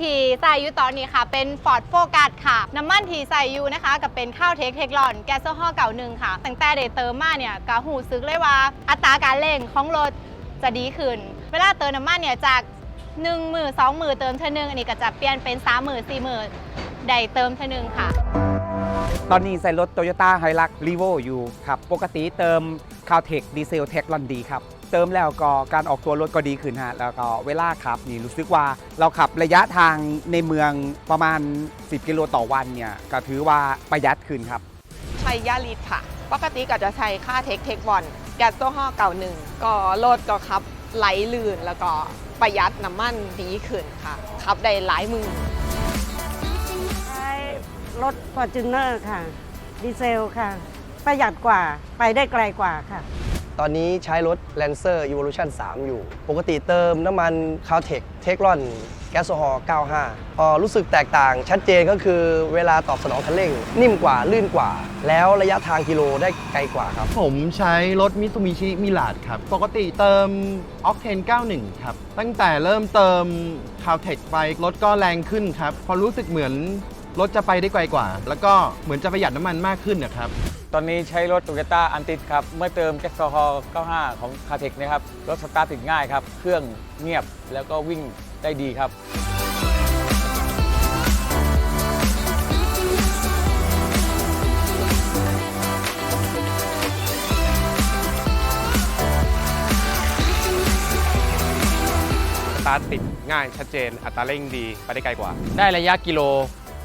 ที่ใส่ยูตอนนี้ค่ะ เป็น Ford Focus ค่ะ น้ำมันที่ใส่ยูนะคะก็เป็นข้าวเทคเทคลอนแก๊สโซฮอลเก่าหนึ่งค่ะ ตั้งแต่ได้เติมมาเนี่ยก็หูซึกเลยว่า อัตราการเร่งของรถจะดีขึ้น เวลาเติมน้ำมันเนี่ยจาก1มือ2มือเติมเท่านึงอันนี้ก็จะเปลี่ยนเป็น3มือ4มือได้เติมเท่านึงค่ะ ตอนนี้ใส่รถ Toyota h i l u x r e v o อยู่ครับ ปกติเติมคาวเทคดีเซลเทคลอนดีครับ เติมแล้วก็การออกตัวรถก็ดีขึ้นฮะแล้วก็เวลาขับนี่รู้สึกว่าเราขับระยะทางในเมืองประมาณ 10 กิโลต่อวันเนี่ยก็ถือว่าประหยัดขึ้นครับใช้ยาลิตค่ะ ปกติก็จะใช้ค่าเทคเทควันแก๊สโซฮอล์เก่าหนึ่งก็รถก็ขับไหลลื่นแล้วก็ประหยัดน้ำมันดีขึ้นค่ะขับได้หลายมือใช้รถ f o r t u n e r ค่ะ ดีเซลค่ะ ประหยัดกว่าไปได้ไกลกว่าค่ะ ตอนนี้ใช้รถ Lancer Evolution 3 อยู่ ปกติเติมน้ำมัน c a l t e c t e c h l o n แก๊สโซฮอล์95 พอรู้สึกแตกต่างชัดเจนก็คือเวลาตอบสนองคันเร่ง นิ่มกว่าลื่นกว่า แล้วระยะทางกิโลได้ไกลกว่าครับ ผมใช้รถมิ t ูมิชิมิลาดครับ ปกติเติม Octane 91 ครับ ตั้งแต่เริ่มเติม c a l t e c ไปรถก็แรงขึ้นครับ พอรู้สึกเหมือนรถจะไปได้ไกลกว่า แล้วก็เหมือนจะประหยัดน้ำมันมากขึ้นนะครับ ตอนนี้ใช้รถ t o y ยต้าอันติสครับ เมื่อเติมแก๊สโซฮอล์95 ของคาเทคนะครับ รถสตาร์ทติดง่ายครับ เครื่องเงียบแล้วก็วิ่งได้ดีครับ สตาร์ทติดง่ายชัดเจน อัตราเร่งดี ไปได้ไกลกว่า ได้ระยะกิโล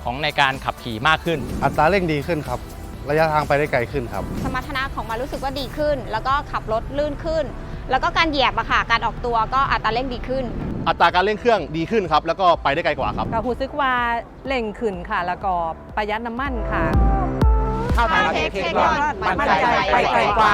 ของในการขับขี่มากขึ้น อัตราเร่งดีขึ้นครับ ระยะทางไปได้ไกลขึ้นครับ สมรรถนะของมันรู้สึกว่าดีขึ้น แล้วก็ขับรถลื่นขึ้น แล้วก็การเหยียบอะค่ะ การออกตัวก็อัตราเร่งดีขึ้น อัตราการเร่งเครื่องดีขึ้นครับ แล้วก็ไปได้ไกลกว่าครับก็รู้สึกว่าเร่งขึ้นค่ะ แล้วก็ประหยัดน้ำมันค่ะข้าวไทยเทคลอนมั่นใจไปไกลกว่า